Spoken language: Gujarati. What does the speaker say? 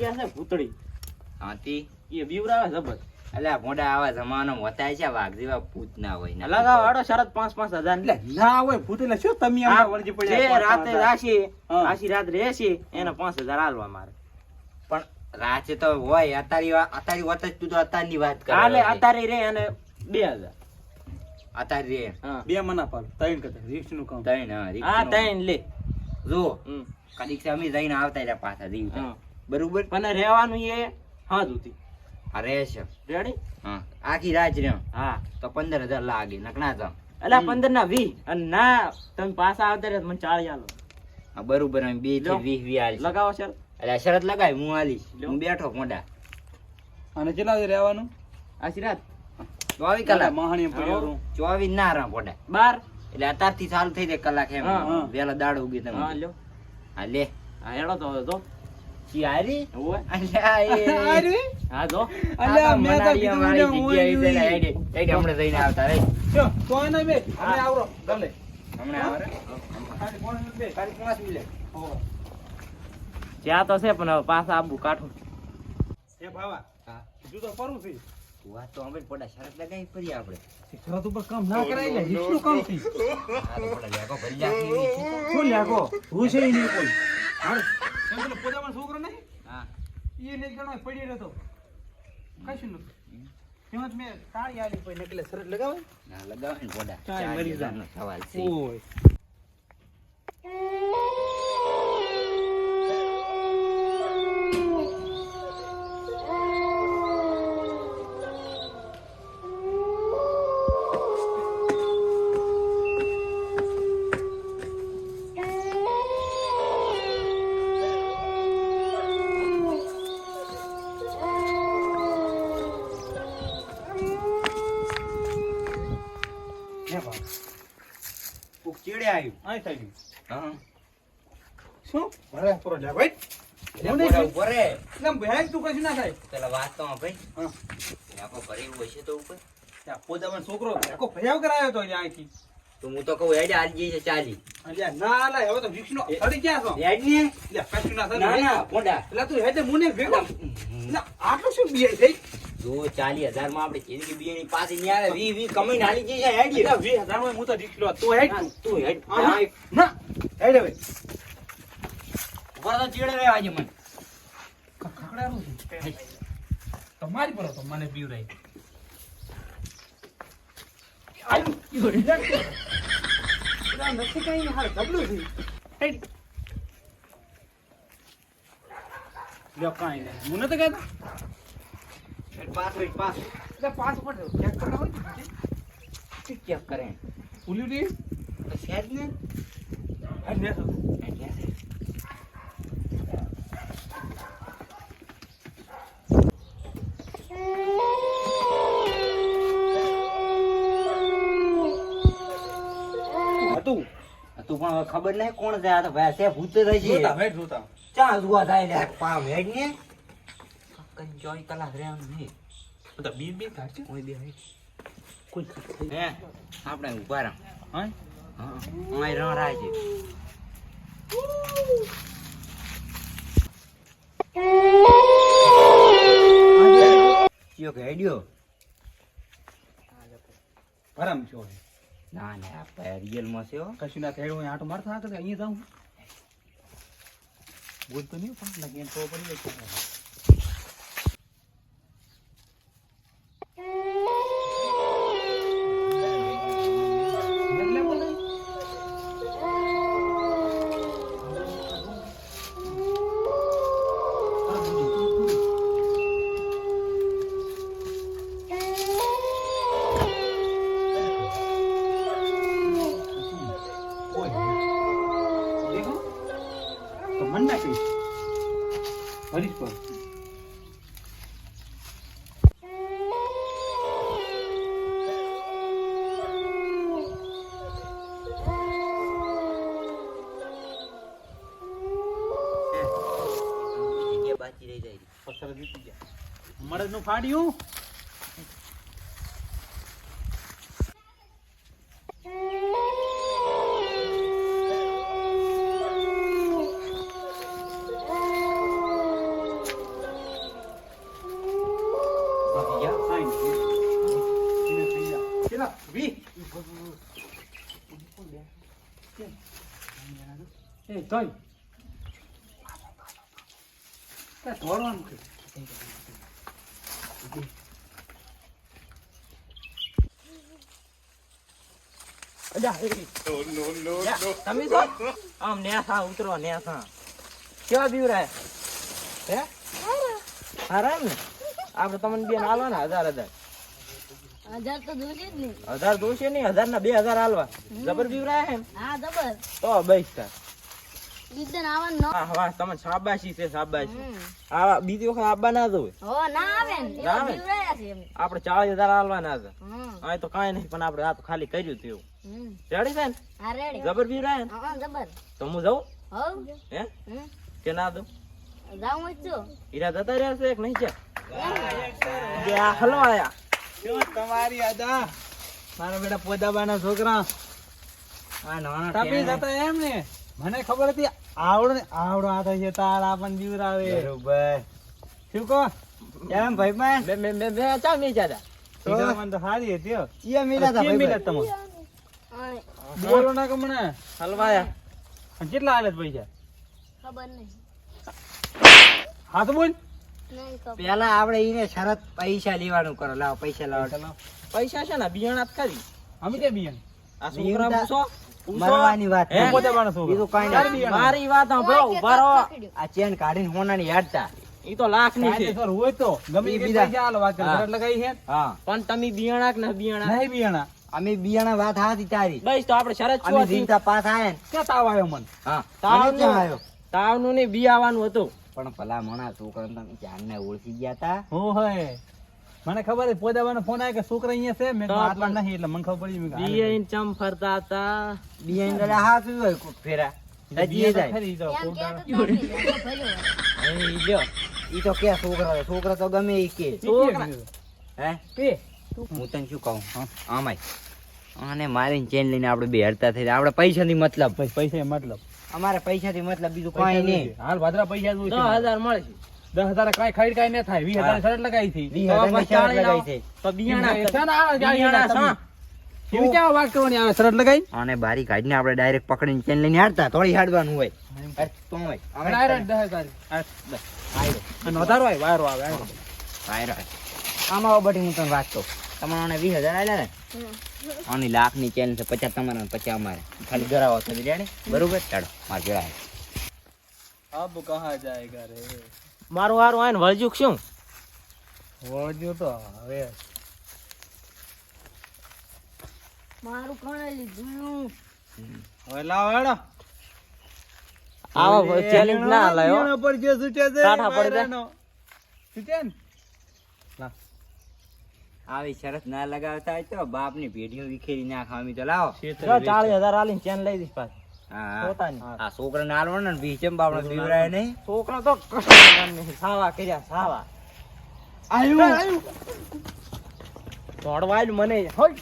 જગ્યા છે ભૂતળી. હાથી? એ બીવરાવે જબર અલ્યા મોઢા આવા જમાનો વતાય છે વાઘ જેવા ભૂત ના હોય ને લગાવો વાળો શરત પાંચ પાંચ હજાર. એટલે ના હોય ભૂત એટલે શું તમે આ વળજી પડ્યા રાતે રાશી આશી રાત રહેશે એને પાંચ હજાર હાલવા મારે. પણ રાતે તો હોય અતારી અતારી વાત જ તું તો અતારની વાત કરે કાલે અતારી અત્યારે રે અને બે હજાર. અતારી રે. હા. બે મના પર ત્રણ કદાચ રિક્ષનું કામ. ત્રણ હા, આ ત્રણ લે. જો હમ. કદીક છે અમે જઈને આવતા રહ્યા પાછા હા. બરોબર? અને રહેવાનું એ હા દૂધી આ રહેશે રેડી હા. આખી રાત રહ્યો. હા. તો પંદર હજાર લાગે નકણા તો. એટલે પંદર ના વી અને ના તમે પાછા આવતા રહે મને ચાળી આલો. હા, બરોબર અમે બેથી વીસ વી આલીશ. લગાવો સર એટલે શરત લગાવી હું આલી લો. હું બેઠો મોડા અને કેટલા વાગે રહેવાનું? આશી રાત. ચોવીસ કલાક. મહાણી પડ્યો ચોવીસ ના રહો મોઢા. બાર. એટલે અત્યારથી ચાલુ થઈ જાય કલાક એમ. હા, હા. વેલા દાડો ઉગી હા તમે લ્યો. હા લે. હા હેડો તો હવે તો ચિયારી અલ્યા એ. હા જો. અલ્યા, આ તો મેં તો મનાલીમાં કીધું ને, જગ્યાએ ઓય, છે ને, હેડે- હેડે હમણાં જઈને આવતા રે જો તો એને બે. અમે આવરો. ગલે હમણાં આવે રે. ખાલી કોણ બે? ખાલી પાંચ મિનિટ હો જ્યાં તો છે પણ પાછા આબુ કાઠું. એ ભાવા હા. બીજું તો કરું છે. વાત તો અમે પોડા શરત લગાવી આપણે. શરત ઉપર કામ ના કરાય લે કામથી છે. શું લાગો? હું છે નહીં કોઈ? પેલો પોતાનો છોકરો નહીં હા ઈ ને એક જણો પડી રહ્યો તો કશું એમાં મેં તાળી આલી પછી એટલે શરત લગાવે? ના લગાવે ને મરી સવાલ છે. ઓય. ચીડે આવ્યું. અહીં થઈ ગયું. શું? ભલે પૂરો લે ભાઈ. છોકરો ભયાવ કરાયો તો અહીંથી. તો હું તો કહું હેડે આજ જઈ છે ચાલી ના લા હવે તો અડી ક્યાં છો. હેડ ને. ના ના પોડા એટલે તું હેતે મુને ભેગો. આટલું શું બીએ થઈ? જો ચાલી હજારમાં આપણે જિંદગી બીએની પાસે નહીં આવે વી વી કમાઈને હાલી જઈ હેડ એટલે વીસ હજારમાં હું તો દીકલો તું હેડ તું. હેડ. ના. હેડ હવે. ઉપર તો ચીડે રહેવા આજે મને. ખખડારું તમારી પર તો મને પીવરાય આયુ. નથી કઈ હાલ ગબડું છે. લ્યો કાંઈ નહીં. હું નથી કહેતા. પાસ રહી પાસ. એટલે પાસ ઉપર ચેક હોય ચેક કરે? ભૂલ્યું નહીં તો ને. હતું. તું પણ ખબર નહીં કોણ થયા તો ભાઈ છે. ભૂત થઈ જોતા. ચા જોવા થાય પામ હેડ ને? કઈ ચોવીસ કલાક રહેવાનું નહીં. બધા બી બી છે? કોઈ બે હેડ કોઈ હે આપણે ઊભા રહો. હા? હા અહીં રણ રાય છે. ચિયો કે હેડ્યો? ભરમ છો. ના ના આપણે રિયલમાં છે કશું ના થાય આટો મારતા હતા અહીંયા જાઉં. બોલતો નહીં પણ લાગે તો પડી જાય એટલે બોલે દેખો તો મન ના કહીશ હરીશ પર જગ્યા રહી જાય. પથ્થર જીતી ગયા. મળદનું ફાડ્યું કેટલા વી એ તોય તે ધોળવાનું કે અજા, એ, યા, તમે છો આમ નેસા ઉતરો નેસા કેવા બીવરાય હે? હારા ને? આપણે તમને બેન હાલવા ને હજાર હજાર. હજાર તો જોશે જ નહીં હજાર દોશે નહીં હજાર ના બે હજાર હાલવા. જબર બીવરાય હા જબર. તો બસ તાર શાબાશી છે શાબાશી. આ બીજી વખત આવવા ના દઉં હો ના આવે ને. ના એવા આવે? બીવરાયા છે એમ. આપણે ચાલીસ હજાર હાલવાના હતા તો કઈ નહીં પણ આપણે આ તો ખાલી કર્યું તેવું હમ. રેડી છે ને? જબર તો હું જાઉં? હે? કે ના દઉં? હીરા જતા રહ્યા છે કે નહીં છે? કે હલો આયા. તમારી આદા. મારા બેટા પોદાબાના છોકરા. આ નાના તાપી જતા એમ ને મને ખબર હતી આવડો ને આવડો આ થશે તાર આપણ બરોબર. શું કહો? એમ ભાઈ માં બે બે બે બે ચા મી જાદા તો સારી હતી ઈએ મિલા તા ભાઈ મિલત તમને બોલો ના કમણે. હલવાયા. કેટલા હાલે પૈસા? ખબર નહીં. હા તો બોલ. પેલા આપણે એને શરત પૈસા લેવાનું કરો. લાવ પૈસા લાવો. પૈસા છે ને બિયાણા આપ ખરી અમે કે બિયન આ છોકરા પૂછો. પૂછો. મરવાની વાત હે? નહીં. પોદાબાના છોકરા. બીજું કાંઈ તારે નહીં. બિયાણા. મારી વાત સાંભળો ઊભા રહો. આ ચેન કાઢીને હોનાની યાદતા ઈ તો લાખની છે. કાયદેસર હોય તો. ગમે ઈ પૈસા હાલો વાત કરે. લગાઈ છે? હા. પણ તમે બિયાણા કે ના બિયાણા નહીં બિયાણા. અમે બિયાણા વાત હાથી તારી. બસ તો આપણે શરત હતી? જીવતા પાસ આયા ને. ક્યાં તાવ આવ્યો મન? હા. તાવનું. મને ક્યાં આવ્યો? તાવનું ને બિયાવાનું હતું. પણ ભલા મણા છોકરા તમે જાનને ઓળખી ગયા તા? હું હોય મને ખબર છે પોદાબાનો ફોન આવ્યો કે છોકરા અહીંયા છે? મેં તો આટલા પણ- નહીં એટલે મને ખબર પડી. મેં કીધું ચમ ફરતા હતા? બિયાઈને તો હા શું હોય કોક ફેરા. હજી જાય. ખરી તો કે ઈ તો કે છોકરા છોકરા તો ગમે ઈ કે. છોકરા. હે? પે. હું તને શું કહું? આમાય અને મારીને ચેન લઈને આપણે બે હરતા થઈ આપણે પૈસાની મતલબ. પૈસા મતલબ. અમારે પૈસાથી મતલબ બીજું કઈ નહીં. હાલ ભાદરા પૈસા જ દસ હજાર મળશે. દસ હજાર કઈ ખરીદ કઈ ના થાય. વીસ હજાર શરત લગાવી છે. તો બિયાણા શાના તમે? ક્યાં વાત કરવાની આવે? શરત લગાઈ અને બારી કાઢીને આપણે ડાયરેક્ટ પકડીને ચેન લઈને હાડતા. થોડી હાડવાનું હોય. ડાયરેક્ટ દસ હજાર. વધારો આવે વાયરો આવે. વાયરો. આમાં બધી હું તને વાત કહું તમારે વીસ હજાર આવ્યા ને? આની લાખની ચેન છે પચાસ તમારા પચાસ અમારે. ખાલી ગરાવો તમે જાણે બરોબર? ચાલો મારે જોડા અબ કહા જાયગા રે? મારું હારું આને વળજુક શું? વળજુ તો હવે. મારું કોણે લીધું હવે લાવ હેડો. આવો ચેલેન્જ ના લાયો. પર જે છૂટે છે કાઠા પડી જાય. છૂટે ને? આવી શરત ના લગાવતા હોય તો બાપની ભેડીઓ વિખેરી નાખ. અમે તો લાવો. ચાલીસ હજાર આલીને ચેન લઈ દઈશ પાછી. હા, છોકરા પોતાની. આલવા ને ચંપા આપણે પીવડાય નહીં. છોકરા તો કશું સાવા કર્યા સાવા. આવ્યું દોડવાય મને. હોય.